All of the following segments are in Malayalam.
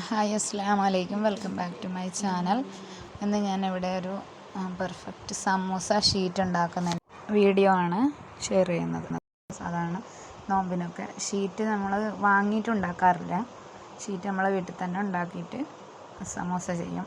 ഹായ് അസ്സാം വലൈക്കും welcome back to my channel. ഇന്ന് ഞാൻ ഇവിടെ ഒരു പെർഫെക്റ്റ് സമൂസ ഷീറ്റ് ഉണ്ടാക്കുന്ന വീഡിയോ ആണ് ഷെയർ ചെയ്യുന്നത്. അതാണ് നോമ്പിനൊക്കെ ഷീറ്റ് നമ്മൾ വാങ്ങിയിട്ട് ഉണ്ടാക്കാറില്ല ഷീറ്റ് നമ്മളെ വീട്ടിൽ തന്നെ ഉണ്ടാക്കിയിട്ട് സമൂസ ചെയ്യും.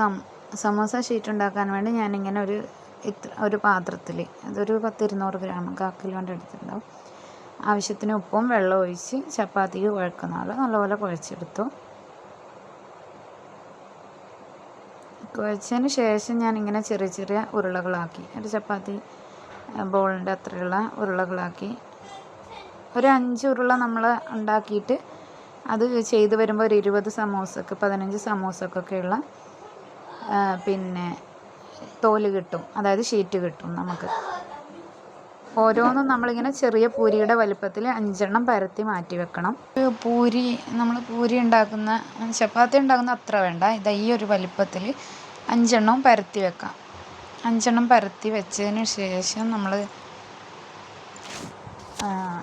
സം സമോസ ഷീറ്റ് ഉണ്ടാക്കാൻ വേണ്ടി ഞാനിങ്ങനെ ഒരു ഇത്ര ഒരു പാത്രത്തിൽ അതൊരു പത്ത് ഇരുന്നൂറ് ഗ്രാം കാ കിലോന്റെ അടുത്തുണ്ടാവും ആവശ്യത്തിന് ഉപ്പും വെള്ളം ഒഴിച്ച് ചപ്പാത്തിക്ക് കുഴക്കുന്ന ആൾ നല്ലപോലെ കുഴച്ചെടുത്തു. കുഴച്ചതിന് ശേഷം ഞാനിങ്ങനെ ചെറിയ ചെറിയ ഉരുളകളാക്കി ഒരു ചപ്പാത്തി ബോളിന്റെ അത്രയുള്ള ഉരുളകളാക്കി ഒരു അഞ്ച് ഉരുള നമ്മൾ ഉണ്ടാക്കിയിട്ട് അത് ചെയ്ത് വരുമ്പോൾ ഒരു ഇരുപത് സമോസക്ക് പതിനഞ്ച് സമോസക്കൊക്കെയുള്ള പിന്നെ തോൽ കിട്ടും. അതായത് ഷീറ്റ് കിട്ടും നമുക്ക്. ഓരോന്നും നമ്മളിങ്ങനെ ചെറിയ പൂരിയുടെ വലുപ്പത്തിൽ അഞ്ചെണ്ണം പരത്തി മാറ്റി വെക്കണം. പൂരി നമ്മൾ പൂരി ഉണ്ടാക്കുന്ന ചപ്പാത്തി ഉണ്ടാക്കുന്ന അത്ര വേണ്ട. ഇതാ ഈ ഒരു വലുപ്പത്തിൽ അഞ്ചെണ്ണവും പരത്തി വെക്കാം. അഞ്ചെണ്ണം പരത്തി വെച്ചതിന് ശേഷം നമ്മൾ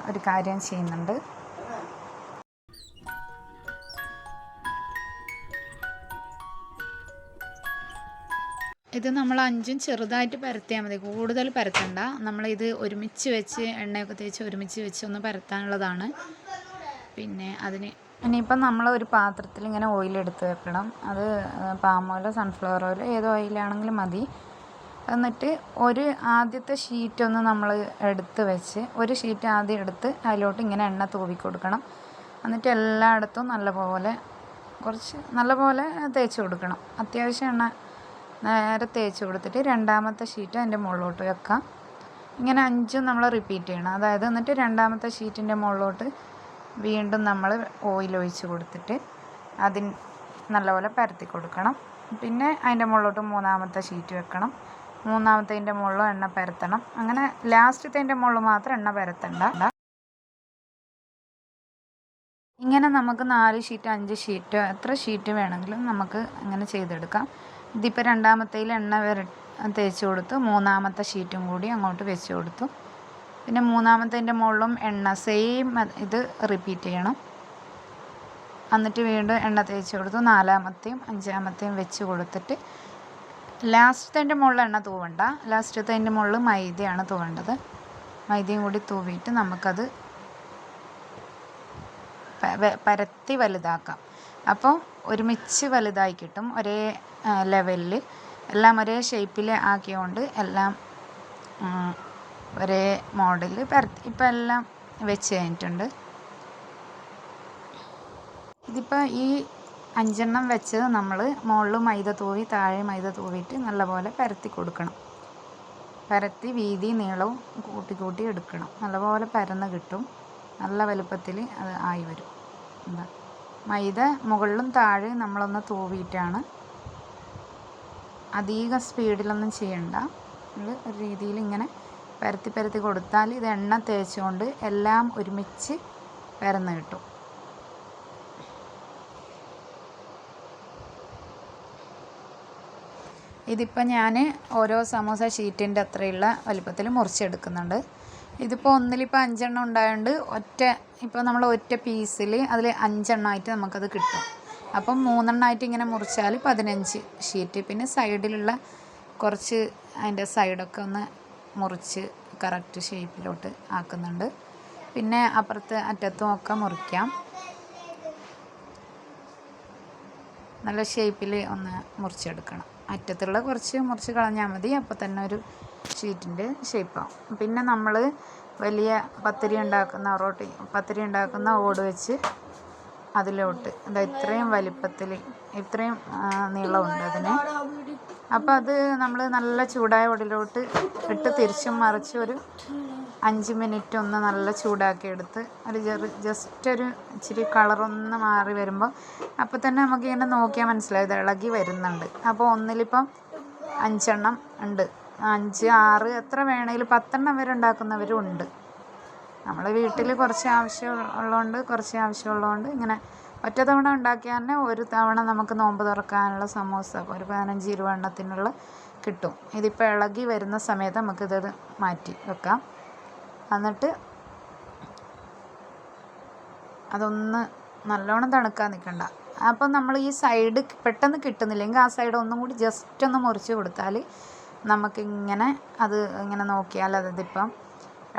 ഒരു കാര്യം ചെയ്യുന്നുണ്ട്. ഇത് നമ്മൾ അഞ്ചും ചെറുതായിട്ട് പരത്തിയാൽ മതി. കൂടുതൽ പരത്തണ്ട. നമ്മളിത് ഒരുമിച്ച് വെച്ച് എണ്ണയൊക്കെ തേച്ച് ഒരുമിച്ച് വെച്ച് ഒന്ന് പരത്താനുള്ളതാണ്. പിന്നെ അതിന് ഇനിയിപ്പം നമ്മൾ ഒരു പാത്രത്തിൽ ഇങ്ങനെ ഓയിൽ എടുത്ത് വെക്കണം. അത് പാം ഓയിലോ സൺഫ്ലവർ ഓയിലോ ഏത് ഓയിലാണെങ്കിലും മതി. എന്നിട്ട് ഒരു ആദ്യത്തെ ഷീറ്റ് ഒന്ന് നമ്മൾ എടുത്ത് വെച്ച് ഒരു ഷീറ്റ് ആദ്യം എടുത്ത് അതിലോട്ട് ഇങ്ങനെ എണ്ണ തൂവി കൊടുക്കണം. എന്നിട്ട് എല്ലായിടത്തും നല്ലപോലെ കുറച്ച് നല്ലപോലെ തേച്ച് കൊടുക്കണം. അത്യാവശ്യം എണ്ണ നേരെ തേച്ച് കൊടുത്തിട്ട് രണ്ടാമത്തെ ഷീറ്റ് അതിന്റെ മുകളിലോട്ട് വെക്കാം. ഇങ്ങനെ അഞ്ചും നമ്മൾ റിപ്പീറ്റ് ചെയ്യണം. അതായത് എന്നിട്ട് രണ്ടാമത്തെ ഷീറ്റിന്റെ മുകളിലോട്ട് വീണ്ടും നമ്മൾ ഓയിൽ ഒഴിച്ച് കൊടുത്തിട്ട് അതിന് നല്ലപോലെ പരത്തി കൊടുക്കണം. പിന്നെ അതിന്റെ മുകളിലോട്ട് മൂന്നാമത്തെ ഷീറ്റ് വെക്കണം. മൂന്നാമത്തതിന്റെ മുകളിലും എണ്ണ പരത്തണം. അങ്ങനെ ലാസ്റ്റത്തതിന്റെ മുകളിൽ മാത്രം എണ്ണ പരത്തണ്ട. ഇങ്ങനെ നമുക്ക് നാല് ഷീറ്റ് അഞ്ച് ഷീറ്റ് എത്ര ഷീറ്റ് വേണമെങ്കിലും നമുക്ക് അങ്ങനെ ചെയ്തെടുക്കാം. ഇതിപ്പോൾ രണ്ടാമത്തേൽ എണ്ണ വര തേച്ച് കൊടുത്തു. മൂന്നാമത്തെ ഷീറ്റും കൂടി അങ്ങോട്ട് വെച്ച് കൊടുത്തു. പിന്നെ മൂന്നാമത്തതിന്റെ മുകളിലും എണ്ണ സെയിം ഇത് റിപ്പീറ്റ് ചെയ്യണം. എന്നിട്ട് വീണ്ടും എണ്ണ തേച്ച് കൊടുത്തു. നാലാമത്തെയും അഞ്ചാമത്തെയും വെച്ച് കൊടുത്തിട്ട് ലാസ്റ്റത്തെ മുകളിൽ എണ്ണ തൂവണ്ട. ലാസ്റ്റത്തതിന്റെ മുകളിൽ മൈദയാണ് തൂവേണ്ടത്. മൈദയും കൂടി തൂവിയിട്ട് നമുക്കത് പരത്തി വലുതാക്കാം. അപ്പോൾ ഒരുമിച്ച് വലുതായി കിട്ടും. ഒരേ ലെവലിൽ എല്ലാം ഒരേ ഷേപ്പിൽ ആക്കിയോണ്ട് എല്ലാം ഒരേ മോഡലിൽ പരത്തി ഇപ്പം എല്ലാം വെച്ച് കഴിഞ്ഞിട്ടുണ്ട്. ഇതിപ്പോൾ ഈ അഞ്ചെണ്ണം വെച്ചത് നമ്മൾ മുകളിൽ മൈദ തൂവി താഴെ മൈദ തൂവിയിട്ട് നല്ലപോലെ പരത്തി കൊടുക്കണം. പരത്തി വീതി നീളവും കൂട്ടി കൂട്ടി എടുക്കണം. നല്ലപോലെ പരന്ന് കിട്ടും. നല്ല വലുപ്പത്തിൽ അത് ആയി വരും. എന്താ? മൈദ മുകളിലും താഴെ നമ്മളൊന്ന് തൂവിയിട്ടാണ്. അധിക സ്പീഡിലൊന്നും ചെയ്യണ്ട. നമ്മൾ ഒരു രീതിയിൽ ഇങ്ങനെ പരത്തി പരത്തി കൊടുത്താൽ ഇത് എണ്ണ തേച്ചുകൊണ്ട് എല്ലാം ഒരുമിച്ച് പരന്ന് കിട്ടും. ഇതിപ്പോൾ ഞാൻ ഓരോ സമോസ ഷീറ്റിന്റെ അത്രയുള്ള വലിപ്പത്തിൽ മുറിച്ചെടുക്കുന്നുണ്ട്. ഇതിപ്പോൾ ഒന്നിലിപ്പോൾ അഞ്ചെണ്ണം ഉണ്ടായതുകൊണ്ട് ഒറ്റ ഇപ്പോൾ നമ്മൾ ഒറ്റ പീസിൽ അതിൽ അഞ്ചെണ്ണമായിട്ട് നമുക്കത് കിട്ടും. അപ്പം മൂന്നെണ്ണമായിട്ട് ഇങ്ങനെ മുറിച്ചാൽ പതിനഞ്ച് ഷീറ്റ്. പിന്നെ സൈഡിലുള്ള കുറച്ച് അതിന്റെ സൈഡൊക്കെ ഒന്ന് മുറിച്ച് കറക്റ്റ് ഷേപ്പിലോട്ട് ആക്കുന്നുണ്ട്. പിന്നെ അപ്പുറത്ത് അറ്റത്തും ഒക്കെ മുറിക്കാം. നല്ല ഷേപ്പിൽ ഒന്ന് മുറിച്ചെടുക്കണം. അറ്റത്തുള്ള കുറച്ച് മുറിച്ച് കളഞ്ഞാൽ മതി. അപ്പോൾ തന്നെ ഒരു ഷീറ്റിന്റെ ഷേപ്പാവും പിന്നെ നമ്മൾ വലിയ പത്തിരി ഉണ്ടാക്കുന്ന റോട്ടി പത്തിരി ഉണ്ടാക്കുന്ന ഓട് വെച്ച് അതിലോട്ട്. എന്താ ഇത്രയും വലിപ്പത്തിൽ ഇത്രയും നീളമുണ്ട് അതിന്. അപ്പോൾ അത് നമ്മൾ നല്ല ചൂടായ ഓടിലോട്ട് ഇട്ട് തിരിച്ചും മറിച്ച് ഒരു അഞ്ച് മിനിറ്റ് ഒന്ന് നല്ല ചൂടാക്കി എടുത്ത് ഒരു ചെറു ജസ്റ്റ് ഒരു ഇച്ചിരി കളറൊന്ന് മാറി വരുമ്പോൾ അപ്പോൾ തന്നെ നമുക്കിങ്ങനെ നോക്കിയാൽ മനസ്സിലാവും. ഇത് ഇളകി വരുന്നുണ്ട്. അപ്പോൾ ഒന്നിലിപ്പം അഞ്ചെണ്ണം ഉണ്ട്. അഞ്ച് ആറ് എത്ര വേണമെങ്കിലും പത്തെണ്ണം വരെ ഉണ്ടാക്കുന്നവരും ഉണ്ട്. നമ്മൾ വീട്ടിൽ കുറച്ച് ആവശ്യം ഉള്ളതുകൊണ്ട് കുറച്ച് ആവശ്യം ഉള്ളതുകൊണ്ട് ഇങ്ങനെ ഒറ്റ തവണ ഉണ്ടാക്കിയാൽ തന്നെ ഒരു തവണ നമുക്ക് നോമ്പ് തുറക്കാനുള്ള സമോസ ഒരു പതിനഞ്ച് ഇരുപത് എണ്ണത്തിനുള്ള കിട്ടും. ഇതിപ്പോൾ ഇളകി വരുന്ന സമയത്ത് നമുക്കിത് മാറ്റി വെക്കാം. എന്നിട്ട് അതൊന്ന് നല്ലോണം തണുക്കാൻ നിൽക്കണ്ട അപ്പം നമ്മൾ ഈ സൈഡ് പെട്ടെന്ന് കിട്ടുന്നില്ലെങ്കിൽ ആ സൈഡ് ഒന്നും കൂടി ജസ്റ്റ് ഒന്ന് മുറിച്ച് കൊടുത്താൽ നമുക്കിങ്ങനെ അത് ഇങ്ങനെ നോക്കിയാൽ അതിപ്പം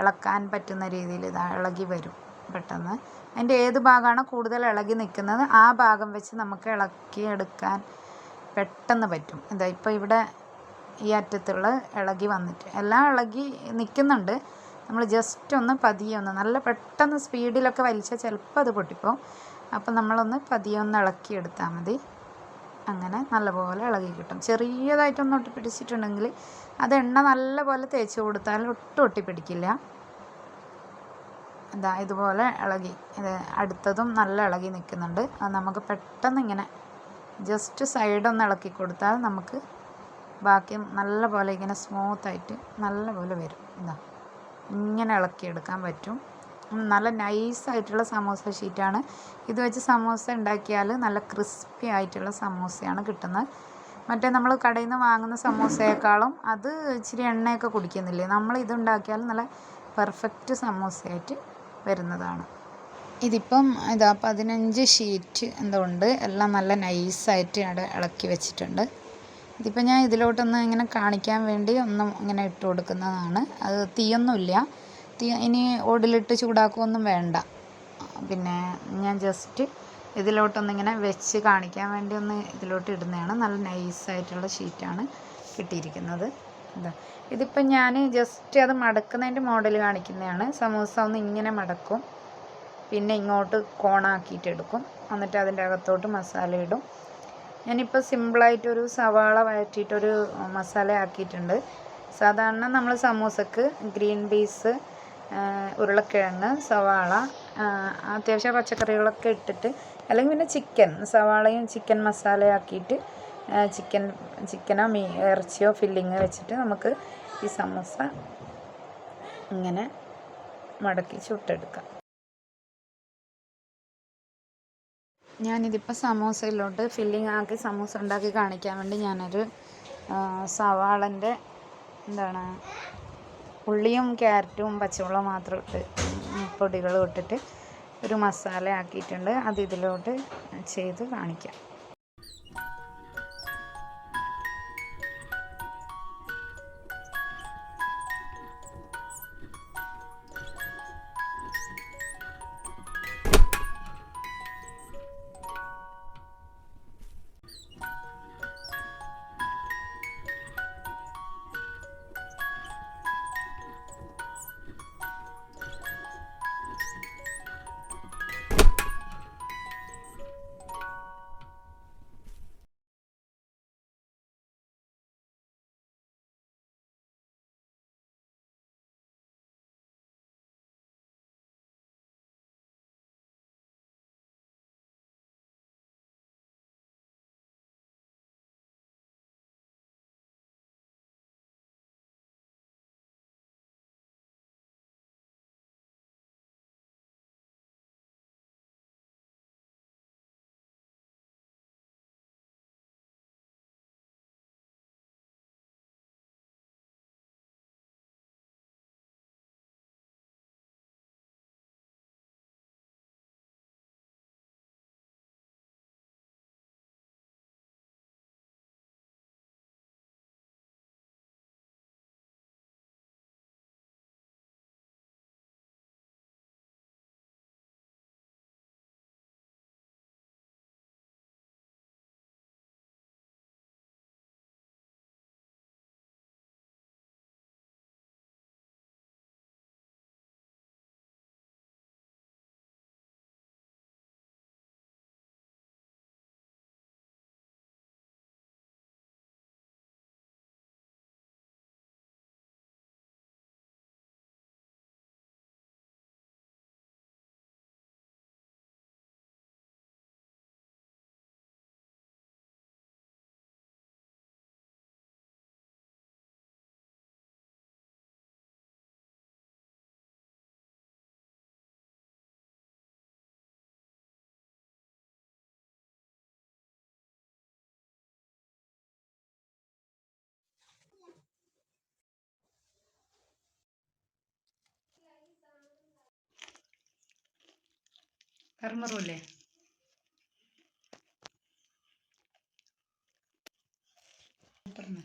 ഇളക്കാൻ പറ്റുന്ന രീതിയിൽ ഇതാ ഇളകി വരും പെട്ടെന്ന്. അതിന്റെ ഏത് ഭാഗമാണ് കൂടുതൽ ഇളകി നിൽക്കുന്നത്? ആ ഭാഗം വെച്ച് നമുക്ക് ഇളക്കിയെടുക്കാൻ പെട്ടെന്ന് പറ്റും. ഇതാ ഇപ്പോൾ ഇവിടെ ഈ അറ്റത്തുള്ള ഇളകി വന്നിട്ട് എല്ലാം ഇളകി നിൽക്കുന്നുണ്ട്. നമ്മൾ ജസ്റ്റ് ഒന്ന് പതിയെ ഒന്ന് നല്ല പെട്ടെന്ന് സ്പീഡിലൊക്കെ വലിച്ചാൽ ചിലപ്പോൾ അത് പൊട്ടിപ്പോവും. അപ്പം നമ്മളൊന്ന് പതിയെ ഒന്ന് ഇളക്കി എടുത്താൽ മതി. അങ്ങനെ നല്ലപോലെ ഇളകി കിട്ടും. ചെറിയതായിട്ടൊന്ന് ഒട്ടിപ്പിടിച്ചിട്ടുണ്ടെങ്കിൽ അത് എണ്ണ നല്ലപോലെ തേച്ച് കൊടുത്താൽ ഒട്ടും ഒട്ടിപ്പിടിക്കില്ല. ഇതാ ഇതുപോലെ ഇളകി അടുത്തതും നല്ല ഇളകി നിൽക്കുന്നുണ്ട്. അത് നമുക്ക് പെട്ടെന്ന് ഇങ്ങനെ ജസ്റ്റ് സൈഡൊന്ന് ഇളക്കി കൊടുത്താൽ നമുക്ക് ബാക്കി നല്ല പോലെ ഇങ്ങനെ സ്മൂത്തായിട്ട് നല്ല പോലെ വരും. ഇതാ ഇങ്ങനെ ഇളക്കിയെടുക്കാൻ പറ്റും. നല്ല നൈസ് നൈസായിട്ടുള്ള സമൂസ ഷീറ്റാണ് ഇത് വെച്ച് സമോസ ഉണ്ടാക്കിയാൽ നല്ല ക്രിസ്പി ആയിട്ടുള്ള സമോസയാണ് കിട്ടുന്നത്. മറ്റേ നമ്മൾ കടയിൽ നിന്ന് വാങ്ങുന്ന സമോസയേക്കാളും അത് ഇച്ചിരി എണ്ണയൊക്കെ കുടിക്കുന്നില്ലേ? നമ്മൾ ഇതുണ്ടാക്കിയാൽ നല്ല പെർഫെക്റ്റ് സമോസയായിട്ട് വരുന്നതാണ്. ഇതിപ്പം ഇതാ പതിനഞ്ച് ഷീറ്റ് ഉണ്ട്. എല്ലാം നല്ല നൈസായിട്ട് അവിടെ ഇളക്കി വെച്ചിട്ടുണ്ട്. ഇതിപ്പോൾ ഞാൻ ഇതിലോട്ടൊന്ന് ഇങ്ങനെ കാണിക്കാൻ വേണ്ടി ഒന്നും ഇങ്ങനെ ഇട്ട് കൊടുക്കുന്നതാണ്. അത് തീയൊന്നുമില്ല. തീ ഇനി ഓടിലിട്ട് ചൂടാക്കുകയൊന്നും വേണ്ട. പിന്നെ ഞാൻ ജസ്റ്റ് ഇതിലോട്ടൊന്നിങ്ങനെ വെച്ച് കാണിക്കാൻ വേണ്ടി ഒന്ന് ഇതിലോട്ട് ഇടുന്നതാണ്. നല്ല നൈസായിട്ടുള്ള ഷീറ്റാണ് കിട്ടിയിരിക്കുന്നത്. എന്താ ഇതിപ്പം ഞാൻ ജസ്റ്റ് അത് മടക്കുന്നതിന്റെ മോഡൽ കാണിക്കുന്നതാണ്. സമൂസ ഒന്ന് ഇങ്ങനെ മടക്കും. പിന്നെ ഇങ്ങോട്ട് കോണാക്കിയിട്ട് എടുക്കും. എന്നിട്ട് അതിന്റെ അകത്തോട്ട് മസാല ഇടും. ഞാനിപ്പോൾ സിമ്പിളായിട്ടൊരു സവാള വഴറ്റിയിട്ടൊരു മസാല ആക്കിയിട്ടുണ്ട്. സാധാരണ നമ്മൾ സമൂസക്ക് ഗ്രീൻ പീസ് ഉരുളക്കിഴങ്ങ് സവാള അത്യാവശ്യം പച്ചക്കറികളൊക്കെ ഇട്ടിട്ട് അല്ലെങ്കിൽ പിന്നെ ചിക്കൻ സവാളയും ചിക്കൻ മസാലയാക്കിയിട്ട് ചിക്കൻ ചിക്കനോ മീ ഇറച്ചിയോ ഫില്ലിങ് വെച്ചിട്ട് നമുക്ക് ഈ സമോസ ഇങ്ങനെ മടക്കി ചുട്ടെടുക്കാം. ഞാനിതിപ്പോൾ സമോസയിലോട്ട് ഫില്ലിംഗ് ആക്കി സമോസ ഉണ്ടാക്കി കാണിക്കാൻ വേണ്ടി ഞാനൊരു സവാളന്റെ എന്താണ് ഉള്ളിയും ക്യാരറ്റും പച്ചമുളകും മാത്രം ഇട്ട് പൊടികളും ഇട്ടിട്ട് ഒരു മസാല ആക്കിയിട്ടുണ്ട്. അത് ഇതിലോട്ട് ചെയ്ത് കാണിക്കാം. കർമ്മറൂല്ലേ സൂപ്പർന്ന്